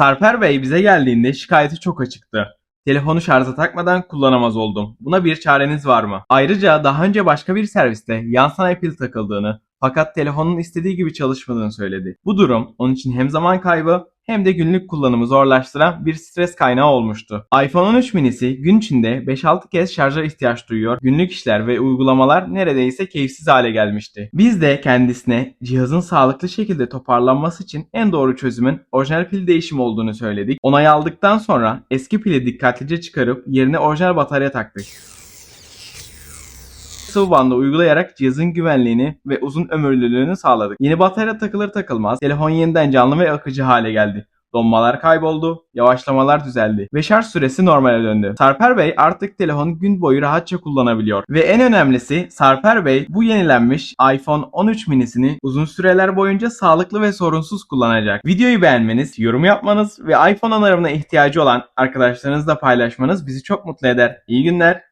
Sarper Bey bize geldiğinde şikayeti çok açıktı. Telefonu şarja takmadan kullanamaz oldum. Buna bir çareniz var mı? Ayrıca daha önce başka bir serviste yan sanayi pil takıldığını fakat telefonun istediği gibi çalışmadığını söyledi. Bu durum onun için hem zaman kaybı hem de günlük kullanımı zorlaştıran bir stres kaynağı olmuştu. iPhone 13 minisi gün içinde 5-6 kez şarja ihtiyaç duyuyor. Günlük işler ve uygulamalar neredeyse keyifsiz hale gelmişti. Biz de kendisine cihazın sağlıklı şekilde toparlanması için en doğru çözümün orijinal pil değişimi olduğunu söyledik. Onay aldıktan sonra eski pili dikkatlice çıkarıp yerine orijinal batarya taktık. Sıvı bandı uygulayarak cihazın güvenliğini ve uzun ömürlülüğünü sağladık. Yeni batarya takılır takılmaz telefon yeniden canlı ve akıcı hale geldi. Donmalar kayboldu, yavaşlamalar düzeldi ve şarj süresi normale döndü. Sarper Bey artık telefonu gün boyu rahatça kullanabiliyor. Ve en önemlisi Sarper Bey bu yenilenmiş iPhone 13 minisini uzun süreler boyunca sağlıklı ve sorunsuz kullanacak. Videoyu beğenmeniz, yorum yapmanız ve iPhone onarımına ihtiyacı olan arkadaşlarınızla paylaşmanız bizi çok mutlu eder. İyi günler.